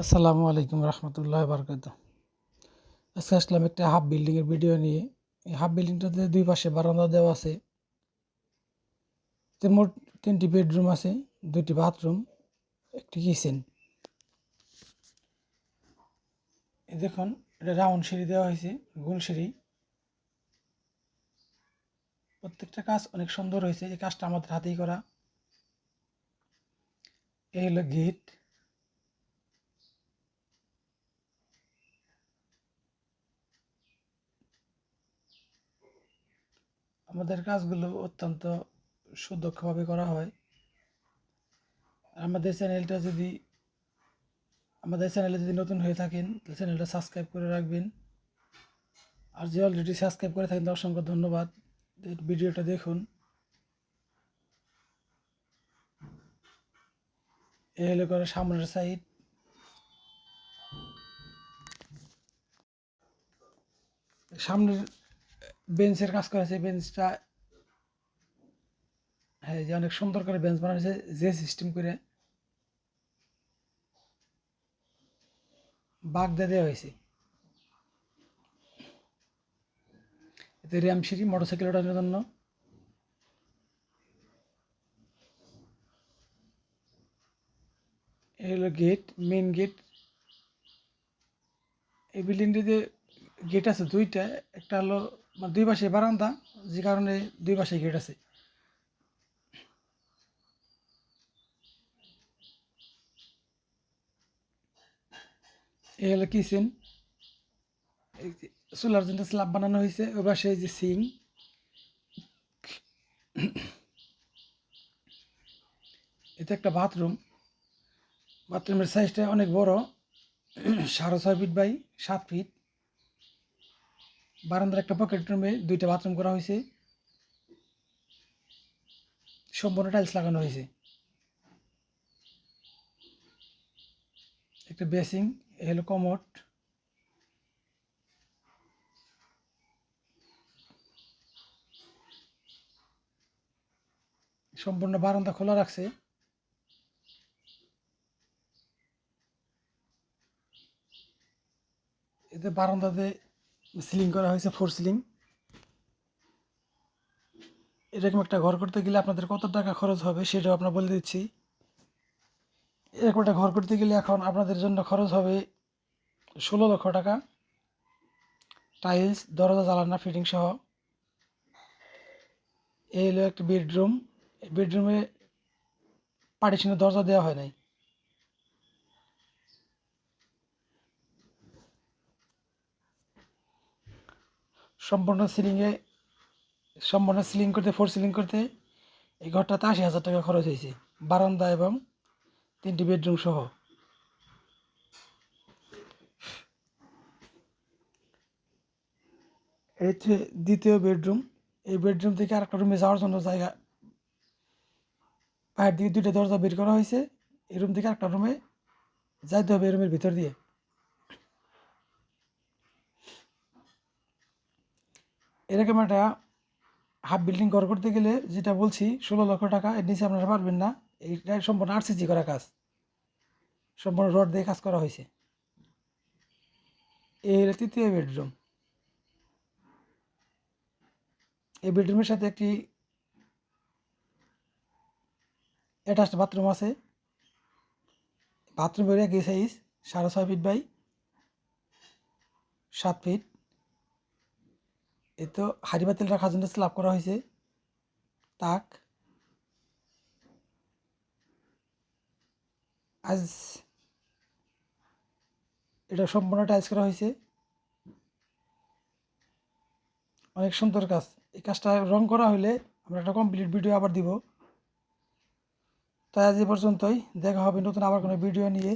আসসালামু আলাইকুম রহমতুল্লাহ বারকাত আজকে আসলাম একটা হাফ বিল্ডিংয়ের ভিডিও নিয়ে। এই হাফ বিল্ডিংটাতে দুই পাশে বারান্দা দেওয়া আছে। মোট তিনটি বেডরুম আছে, দুইটি বাথরুম, একটি কিচেন। দেখুন, এটা রাউন্ড সিঁড়ি দেওয়া হয়েছে, গোল সিঁড়ি। প্রত্যেকটা কাজ অনেক সুন্দর হয়েছে, এই কাজটা আমাদের হাতেই করা। এই হলো গেট। আমাদের কাজগুলো অত্যন্ত সুদক্ষভাবে করা হয়। আমাদের চ্যানেলটা যদি, আমাদের চ্যানেলে যদি নতুন হয়ে থাকেন, তাহলে চ্যানেলটা সাবস্ক্রাইব করে রাখবেন। আর যে অলরেডি সাবস্ক্রাইব করে থাকেন অসংখ্য ধন্যবাদ। ভিডিওটা দেখুন। এ হলো করে সামনের সাইড সামনের বেঞ্চের কাজ করেছে বেঞ্চটা হ্যাঁ যে অনেক সুন্দর করে বেঞ্চ বানানো হয়েছে যে সিস্টেম করে বাগ দিয়ে দেওয়া হয়েছে। এতে র্যাম সিঁড়ি মোটরসাইকেল ওঠানোর জন্য হলো গেট মেন গেট এই বিল্ডিংটিতে গেট আছে দুইটা, একটা হলো মানে দুই পাশে বারান্দা, যে কারণে দুই পাশে গেট আছে। এই হলো কিচেন চুলার জন্য স্ল্যাব বানানো হয়েছে, ওই পাশে যে সিং এটা একটা বাথরুম বাথরুমের সাইজটা অনেক বড়, সাড়ে ছয় ফিট বাই সাত ফিট বারান্দার একটা পকেট রুমে দুইটা বাথরুম করা হয়েছে। সম্পূর্ণ টাইলস লাগানো হয়েছে। একটা বেসিং হলো কমোড সম্পূর্ণ বারান্দা খোলা রাখছে। এতে বারান্দাতে সিলিং করা হয়েছে ফোর সিলিং এরকম একটা ঘর করতে গেলে আপনাদের কত টাকা খরচ হবে সেটাও আপনার বলে দিচ্ছি। এরকম একটা ঘর করতে গেলে এখন আপনাদের জন্য খরচ হবে ষোলো লক্ষ টাকা। টাইলস, দরজা জ্বালানা ফিটিং সহ। এই হলো একটা বেডরুম। বেডরুমে পার্টিশনের দরজা দেওয়া হয় নাই। সম্পূর্ণ সিলিংয়ে সম্পূর্ণ সিলিং করতে ফোর সিলিং করতে এই ঘরটাতে আশি হাজার টাকা খরচ হয়েছে। বারান্দা এবং তিনটি বেডরুম সহ। এই হচ্ছে দ্বিতীয় বেডরুম এই বেডরুম থেকে আরেকটা রুমে যাওয়ার জন্য জায়গা। বাইরের দিকে দুইটা দরজা বের করা হয়েছে। এই রুম থেকে আরেকটা রুমে যাইতে হবে এই রুমের ভিতর দিয়ে। এরকম একটা হাফ বিল্ডিং ঘর করতে গেলে যেটা বলছি, ষোলো লক্ষ টাকা, এর নিচে আপনারা পারবেন না। এইটা সম্পূর্ণ আরসিজি করা কাজ। সম্পূর্ণ রড দিয়ে কাজ করা হয়েছে। এই হলো তৃতীয় বেডরুম। এই বেডরুমের সাথে একটি অ্যাটাচড বাথরুম আছে। বাথরুমের একই সাইজ সাড়ে ছয় ফিট বাই সাত ফিট এ তো হাড়ি বাতিল রাখার জন্য স্ল্যাব করা হয়েছে। তাক। আজ এটা সম্পূর্ণ টাইলস করা হয়েছে। অনেক সুন্দর কাজ। এই কাজটা রং করা হলে আমরা একটা কমপ্লিট ভিডিও আবার দিব। তাই আজ এ পর্যন্তই। দেখা হবে নতুন আবার কোনো ভিডিও নিয়ে।